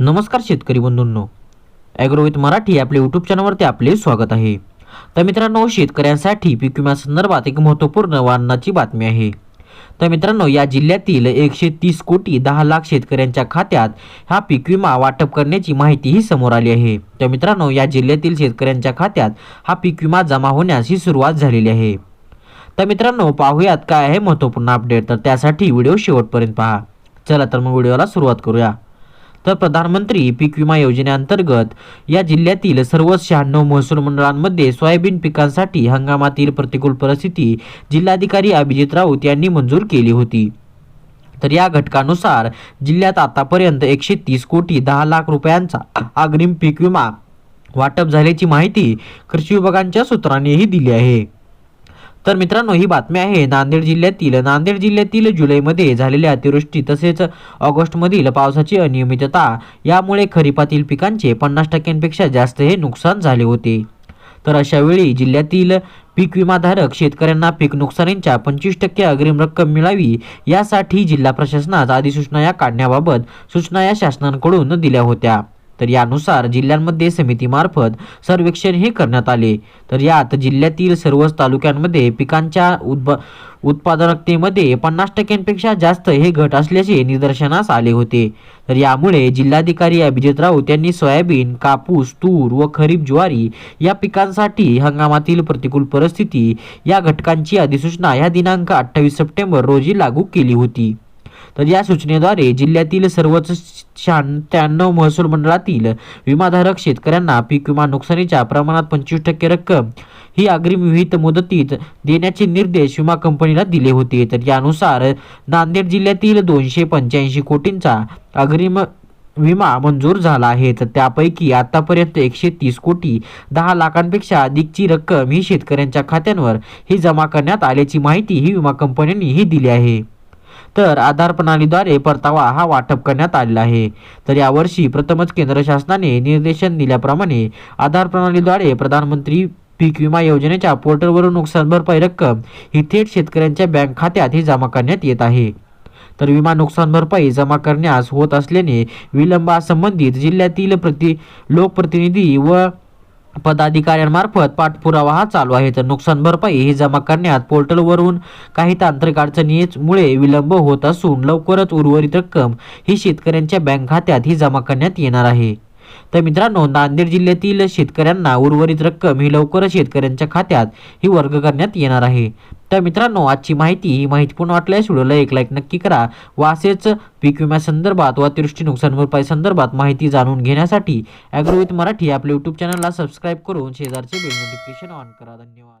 नमस्कार शेतकरी बंधूंनो. ॲग्रोविथ मराठी आपल्या यूट्यूब चॅनलवरती आपले स्वागत आहे. तर मित्रांनो शेतकऱ्यांसाठी पीक विम्यासंदर्भात एक महत्त्वपूर्ण वाहनाची बातमी आहे. तर मित्रांनो या जिल्ह्यातील एकशे तीस कोटी दहा लाख शेतकऱ्यांच्या खात्यात हा पीक विमा वाटप करण्याची माहितीही समोर आली आहे. तर मित्रांनो या जिल्ह्यातील शेतकऱ्यांच्या खात्यात हा पीक विमा जमा होण्यास ही सुरुवात झालेली आहे. तर मित्रांनो पाहूयात काय आहे महत्त्वपूर्ण अपडेट तर त्यासाठी व्हिडिओ शेवटपर्यंत पहा. चला तर मग व्हिडिओला सुरुवात करूया. तर प्रधानमंत्री पीक विमा योजनेअंतर्गत या जिल्ह्यातील सर्व शहाण्णव महसूल मंडळांमध्ये सोयाबीन पिकांसाठी हंगामातील प्रतिकूल परिस्थिती जिल्हाधिकारी अभिजित राऊत यांनी मंजूर केली होती. तर या घटकानुसार जिल्ह्यात आतापर्यंत एकशे तीस कोटी दहा लाख रुपयांचा अग्रिम पीक विमा वाटप झाल्याची माहिती कृषी विभागांच्या सूत्रांनीही दिली आहे. तर मित्रांनो ही बातमी आहे. नांदेड जिल्ह्यातील नांदेड जिल्ह्यातील जुलैमध्ये झालेल्या अतिवृष्टी तसेच ऑगस्टमधील पावसाची अनियमितता यामुळे खरीपातील पिकांचे पन्नास टक्क्यांपेक्षा जास्त हे नुकसान झाले होते. तर अशावेळी जिल्ह्यातील पीक विमाधारक शेतकऱ्यांना पीक नुकसानीच्या पंचवीस टक्के अग्रिम रक्कम मिळावी यासाठी जिल्हा प्रशासनात अधिसूचना या काढण्याबाबत सूचना या शासनाकडून दिल्या होत्या. तर यानुसार जिल्ह्यांमध्ये समितीमार्फत सर्वेक्षण हे करण्यात आले. तर यात जिल्ह्यातील सर्वच तालुक्यांमध्ये पिकांच्या उद्भ उत्पादकतेमध्ये पन्नास टक्क्यांपेक्षा जास्त हे घट असल्याचे निदर्शनास आले होते. तर यामुळे जिल्हाधिकारी अभिजित राऊत यांनी सोयाबीन कापूस तूर व खरीप ज्वारी या पिकांसाठी हंगामातील प्रतिकूल परिस्थिती या घटकांची अधिसूचना या दिनांक अठ्ठावीस सप्टेंबर रोजी लागू केली होती. तर या सूचनेद्वारे जिल्ह्यातील सर्वच शहात्त्याण्णव महसूल मंडळातील विमाधारक शेतकऱ्यांना पीक विमा नुकसानीच्या प्रमाणात पंचवीस टक्के रक्कम ही अग्रिम विहित मुदतीत देण्याचे निर्देश विमा कंपनीला दिले होते. तर यानुसार नांदेड जिल्ह्यातील दोनशे पंच्याऐंशी कोटींचा अग्रिम विमा मंजूर झाला आहे. तर त्यापैकी आतापर्यंत एकशे तीस कोटी दहा लाखांपेक्षा अधिकची रक्कम ही शेतकऱ्यांच्या खात्यांवर ही जमा करण्यात आल्याची माहिती ही विमा कंपन्यांनी ही दिली आहे. तर आधार प्रणालीद्वारे परतावा हा वाटप करण्यात आलेला आहे. तर यावर्षी प्रथमच केंद्र शासनाने निर्देशन दिल्याप्रमाणे आधार प्रणालीद्वारे प्रधानमंत्री पीक विमा योजनेच्या पोर्टलवरून नुकसान भरपाई रक्कम ही थेट शेतकऱ्यांच्या बँक खात्यात ही जमा करण्यात येत आहे. तर विमा नुकसान भरपाई जमा करण्यास होत असल्याने विलंबासंबंधित जिल्ह्यातील प्रति लोकप्रतिनिधी व पदाधिकाऱ्यांमार्फत पाठपुरावा हा चालू आहे. तर नुकसान भरपाई ही जमा करण्यात पोर्टलवरून काही तांत्रिक अडचणीमुळे विलंब होत असून लवकरच उर्वरित रक्कम ही शेतकऱ्यांच्या बँक खात्यात ही जमा करण्यात येणार आहे. तर मित्रांनो नांदेड जिल्ह्यातील शेतकऱ्यांना उर्वरित रक्कम ही लवकरच शेतकऱ्यांच्या खात्यात ही वर्ग करण्यात येणार आहे. तर मित्रांनो आजची माहिती ही माहितीपूर्ण वाटल्यास व्हिडिओला एक लाईक नक्की करा व असेच पीक विम्यासंदर्भात व अतिवृष्टी नुकसान भरपाई संदर्भात माहिती जाणून घेण्यासाठी ॲग्रोविथ मराठी आपल्या यूट्यूब चॅनलला सबस्क्राईब करून शेजारचे बेल नोटिफिकेशन ऑन करा. धन्यवाद.